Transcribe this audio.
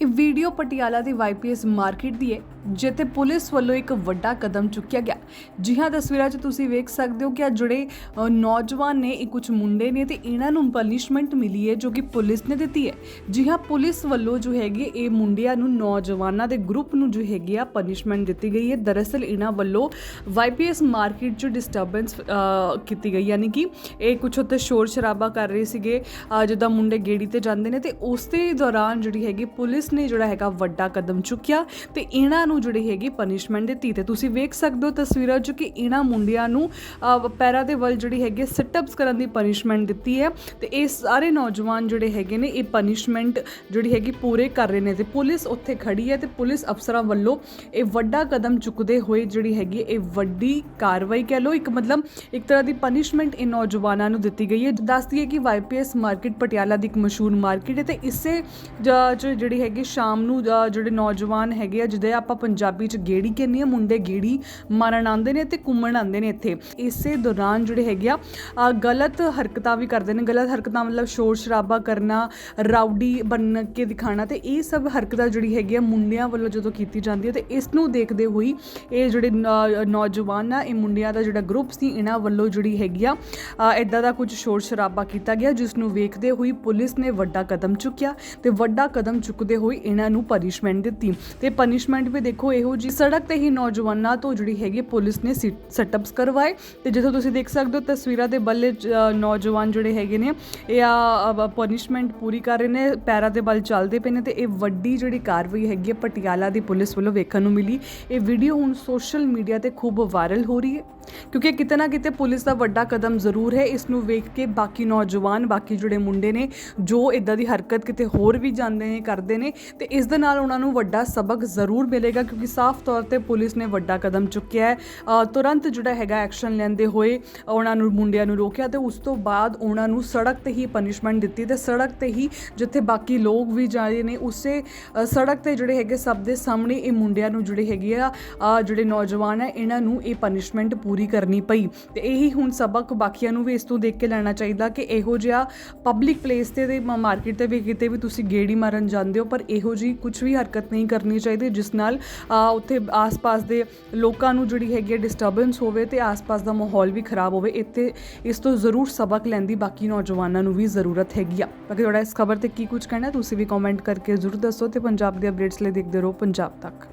ਇਹ ਵੀਡੀਓ ਪਟਿਆਲਾ ਦੀ YPS market ਦੀ ਹੈ। ਜਿੱਥੇ ਪੁਲਿਸ ਵੱਲੋਂ ਇੱਕ ਵੱਡਾ ਕਦਮ ਚੁੱਕਿਆ ਗਿਆ। ਜੀ ਹਾਂ, ਤਸਵੀਰਾਂ 'ਚ ਤੁਸੀਂ ਵੇਖ ਸਕਦੇ ਹੋ ਕਿ ਆ ਜਿਹੜੇ ਨੌਜਵਾਨ ਨੇ, ਇਹ ਕੁਝ ਮੁੰਡੇ ਨੇ ਤੇ ਇਹਨਾਂ ਨੂੰ ਪਨਿਸ਼ਮੈਂਟ ਮਿਲੀ ਹੈ ਜੋ ਕਿ ਪੁਲਿਸ ਨੇ ਦਿੱਤੀ ਹੈ। ਜੀ ਹਾਂ, ਪੁਲਿਸ ਵੱਲੋਂ ਜੋ ਹੈਗੀ ਇਹ ਮੁੰਡਿਆਂ ਨੂੰ, ਨੌਜਵਾਨਾਂ ਦੇ ਗਰੁੱਪ ਨੂੰ ਜੋ ਹੈਗੀ ਆ ਪਨਿਸ਼ਮੈਂਟ ਦਿੱਤੀ ਗਈ ਹੈ। ਦਰਅਸਲ ਇਹਨਾਂ ਵੱਲੋਂ ਵਾਈਪੀਐਸ ਮਾਰਕੀਟ 'ਚ ਡਿਸਟਰਬੈਂਸ ਕੀਤੀ ਗਈ, ਯਾਨੀ ਕਿ ਇਹ ਕੁਝ ਉੱਤੇ ਸ਼ੋਰ ਸ਼ਰਾਬਾ ਕਰ ਰਹੇ ਸੀਗੇ ਜਿੱਦਾਂ ਮੁੰਡੇ ਗੇੜੀ ਤੇ ਜਾਂਦੇ ਨੇ ਤੇ ਉਸ ਦੇ ਦੌਰਾਨ ਜਿਹੜੀ ਹੈਗੀ ਪੁਲਿਸ ਨੇ ਜਿਹੜਾ ਹੈਗਾ ਵੱਡਾ ਕਦਮ ਚੁੱਕਿਆ ਤੇ ਇਹਨਾਂ ਨੂੰ ਜਿਹੜੀ ਹੈਗੀ ਪਨਿਸ਼ਮੈਂਟ ਦਿੱਤੀ ਤੇ। ਤੁਸੀਂ ਵੇਖ ਸਕਦੇ ਹੋ ਤਸਵੀਰਾਂ 'ਚ ਕਿ ਇਹਨਾਂ ਮੁੰਡਿਆਂ ਨੂੰ ਪੈਰਾਂ ਦੇ ਵੱਲ ਜਿਹੜੀ ਹੈਗੀ ਸਿਟਅਪਸ ਕਰਨ ਦੀ ਪਨਿਸ਼ਮੈਂਟ ਦਿੱਤੀ ਹੈ ਤੇ ਇਹ ਸਾਰੇ ਨੌਜਵਾਨ ਜਿਹੜੇ ਹੈਗੇ ਨੇ ਇਹ ਪਨਿਸ਼ਮੈਂਟ ਜਿਹੜੀ ਹੈਗੀ ਪੂਰੇ ਕਰ ਰਹੇ ਨੇ ਤੇ ਪੁਲਿਸ ਉੱਥੇ ਖੜੀ ਹੈ ਤੇ ਪੁਲਿਸ ਅਫਸਰਾਂ ਵੱਲੋਂ ਇਹ ਵੱਡਾ ਕਦਮ ਚੁੱਕਦੇ ਹੋਏ ਜਿਹੜੀ ਹੈਗੀ ਇਹ ਵੱਡੀ ਕਾਰਵਾਈ ਕਹਿ ਲਓ, ਇੱਕ ਮਤਲਬ ਇੱਕ ਤਰ੍ਹਾਂ ਦੀ ਪਨਿਸ਼ਮੈਂਟ ਇਹ ਨੌਜਵਾਨਾਂ ਨੂੰ ਦਿੱਤੀ ਗਈ ਹੈ। ਦੱਸਦੀ ਹੈ ਕਿ ਵਾਈਪੀਐਸ ਮਾਰਕੀਟ ਪਟਿਆਲਾ ਦੀ ਇੱਕ ਮਸ਼ਹੂਰ ਮਾਰਕੀਟ ਹੈ ਤੇ ਇਸੇ ਜ- ਚ ਜਿਹੜੀ ਹੈਗੀ ਸ਼ਾਮ ਨੂੰ ਜਿਹੜੇ ਨੌਜਵਾਨ ਹੈਗੇ ਆ ਜਿਹਦੇ ਆਪਾਂ ਪੰਜਾਬੀ ਚ ਗੇੜੀ ਕਹਿੰਦੀ ਆ, ਮੁੰਡੇ ਗੇੜੀ ਮਾਰਨ ਆਉਂਦੇ ਨੇ ਤੇ ਘੁੰਮਣ ਆਉਂਦੇ ਨੇ ਇੱਥੇ। ਇਸੇ ਦੌਰਾਨ ਜਿਹੜੇ ਹੈਗੇ ਆ ਗਲਤ ਹਰਕਤਾਂ ਵੀ ਕਰਦੇ ਨੇ। ਗਲਤ ਹਰਕਤਾਂ ਮਤਲਬ ਸ਼ੋਰ ਸ਼ਰਾਬਾ ਕਰਨਾ, ਰਾਊਡੀ ਬਣ ਕੇ ਦਿਖਾਣਾ ਤੇ ਇਹ ਸਭ ਹਰਕਤਾਂ ਜਿਹੜੀ ਹੈਗੀ ਆ, ਮੁੰਡਿਆਂ ਵੱਲੋਂ ਜਦੋਂ ਕੀਤੀ ਜਾਂਦੀ ਹੈ ਤੇ ਇਸ ਨੂੰ ਦੇਖਦੇ ਹੋਈ ਇਹ ਜਿਹੜੇ ਨੌਜਵਾਨ ਆ, ਇਹ ਮੁੰਡਿਆਂ ਦਾ ਜਿਹੜਾ ਗਰੁੱਪ ਸੀ, ਇਹਨਾਂ ਵੱਲੋਂ ਜਿਹੜੀ ਹੈਗੀ ਆ ਇਦਾਂ ਦਾ ਕੁਝ ਸ਼ੋਰ ਸ਼ਰਾਬਾ ਕੀਤਾ ਗਿਆ, ਜਿਸ ਨੂੰ ਵੇਖਦੇ ਹੋਈ ਪੁਲਿਸ ਨੇ ਵੱਡਾ ਕਦਮ ਚੁੱਕਿਆ ਤੇ ਵੱਡਾ ਕਦਮ ਚੁੱਕਦੇ ਹੋਏ ਇਹਨਾਂ ਨੂੰ ਪਨਿਸ਼ਮੈਂਟ ਦਿੱਤੀ ਤੇ ਪਨਿਸ਼ਮੈਂਟ ਵੀ ਦੇਖੋ, ਇਹੋ ਜੀ ਸੜਕ ਤੇ ਹੀ ਨੌਜਵਾਨਾਂ ਤੋਂ ਜਿਹੜੀ ਹੈਗੀ ਪੁਲਿਸ ਨੇ ਸੈਟਅਪਸ ਕਰਵਾਏ। ਤੇ ਜਿੱਥੋਂ ਤੁਸੀਂ ਦੇਖ ਸਕਦੇ ਹੋ, ਤਸਵੀਰਾਂ ਦੇ ਬੱਲੇ ਨੌਜਵਾਨ ਜਿਹੜੇ ਹੈਗੇ ਨੇ, ਇਹ ਆ ਪਨਿਸ਼ਮੈਂਟ ਪੂਰੀ ਕਰ ਰਹੇ ਨੇ, ਪੈਰਾਂ ਦੇ ਬਲ ਚੱਲਦੇ ਪਏ ਨੇ ਤੇ ਇਹ ਵੱਡੀ ਜਿਹੜੀ ਕਾਰਵਾਈ ਹੈਗੀ ਹੈ ਪਟਿਆਲਾ ਦੀ ਪੁਲਿਸ ਵੱਲੋਂ ਵੇਖਣ ਨੂੰ ਮਿਲੀ। ਇਹ ਵੀਡੀਓ ਹੁਣ ਸੋਸ਼ਲ ਮੀਡੀਆ ਤੇ ਖੂਬ ਵਾਇਰਲ ਹੋ ਰਹੀ ਹੈ। ਕਿਉਂਕਿ ਕਿਤੇ ਨਾ ਕਿਤੇ ਪੁਲਿਸ ਦਾ ਵੱਡਾ ਕਦਮ ਜ਼ਰੂਰ ਹੈ। ਇਸ ਨੂੰ ਵੇਖ ਕੇ ਬਾਕੀ ਨੌਜਵਾਨ, ਬਾਕੀ ਜਿਹੜੇ ਮੁੰਡੇ ਨੇ, ਜੋ ਇਦਾਂ ਦੀ ਹਰਕਤ ਕਿਤੇ ਹੋਰ ਵੀ ਜਾਂਦੇ ਨੇ, ਕਰਦੇ ਨੇ, ਤੇ ਇਸ ਦੇ ਨਾਲ ਉਹਨਾਂ ਨੂੰ ਵੱਡਾ ਸਬਕ ਜ਼ਰੂਰ ਮਿਲੇਗਾ ਕਿਉਂਕਿ ਸਾਫ਼ ਤੌਰ ਤੇ ਪੁਲਿਸ ਨੇ ਵੱਡਾ ਕਦਮ ਚੁੱਕਿਆ ਹੈ। ਤੁਰੰਤ ਜਿਹੜਾ ਹੈਗਾ ਐਕਸ਼ਨ ਲੈਂਦੇ ਹੋਏ ਉਹਨਾਂ ਨੂੰ, ਮੁੰਡਿਆਂ ਨੂੰ ਰੋਕਿਆ ਤੇ ਉਸ ਤੋਂ ਬਾਅਦ ਉਹਨਾਂ ਨੂੰ ਸੜਕ ਤੇ ਹੀ ਪਨਿਸ਼ਮੈਂਟ ਦਿੱਤੀ ਤੇ ਸੜਕ ਤੇ ਹੀ ਜਿੱਥੇ ਬਾਕੀ ਲੋਕ ਵੀ ਜਾ ਰਹੇ ਨੇ, ਉਸੇ ਸੜਕ ਤੇ ਜਿਹੜੇ ਹੈਗੇ ਸਭ ਦੇ ਸਾਹਮਣੇ ਇਹ ਮੁੰਡਿਆਂ ਨੂੰ ਜਿਹੜੇ ਹੈਗੇ ਆ ਜਿਹੜੇ ਨੌਜਵਾਨ ਹੈ, ਇਹਨਾਂ ਨੂੰ ਇਹ ਪਨਿਸ਼ਮੈਂਟ ਪੂਰੀ ਪੂਰੀ ਕਰਨੀ ਪਈ। ਤੇ ਇਹੀ ਹੁਣ ਸਬਕ ਬਾਕੀਆਂ ਨੂੰ ਵੀ ਇਸ ਤੋਂ ਦੇਖ ਕੇ ਲੈਣਾ ਚਾਹੀਦਾ ਕਿ ਇਹੋ ਜਿਹਾ ਪਬਲਿਕ ਪਲੇਸ ਤੇ ਤੇ ਮਾਰਕੀਟ ਤੇ ਵੀ ਕਿਤੇ ਵੀ ਤੁਸੀਂ ਗੇੜੀ ਮਾਰਨ ਜਾਂਦੇ ਹੋ, ਪਰ ਇਹੋ ਜੀ ਕੁਝ ਵੀ ਹਰਕਤ ਨਹੀਂ ਕਰਨੀ ਚਾਹੀਦੀ ਜਿਸ ਨਾਲ ਉੱਥੇ ਆਸ-ਪਾਸ ਦੇ ਲੋਕਾਂ ਨੂੰ ਜਿਹੜੀ ਹੈਗੀ ਹੈ ਡਿਸਟਰਬੈਂਸ ਹੋਵੇ ਤੇ ਆਸ-ਪਾਸ ਦਾ ਮਾਹੌਲ ਵੀ ਖਰਾਬ ਹੋਵੇ। ਇੱਥੇ ਇਸ ਤੋਂ ਜ਼ਰੂਰ ਸਬਕ ਲੈਣ ਦੀ ਬਾਕੀ ਨੌਜਵਾਨਾਂ ਨੂੰ ਵੀ ਜ਼ਰੂਰਤ ਹੈਗੀ ਆ। ਬਾਕੀ ਤੁਹਾਡਾ ਇਸ ਖਬਰ ਤੇ ਕੀ ਕੁਝ ਕਹਿਣਾ ਤੁਸੀਂ ਵੀ ਕਮੈਂਟ ਕਰਕੇ ਜ਼ਰੂਰ ਦੱਸੋ ਤੇ ਪੰਜਾਬ ਦੇ ਅਪਡੇਟਸ ਲਈ ਦੇਖਦੇ ਰਹੋ ਪੰਜਾਬ ਤੱਕ।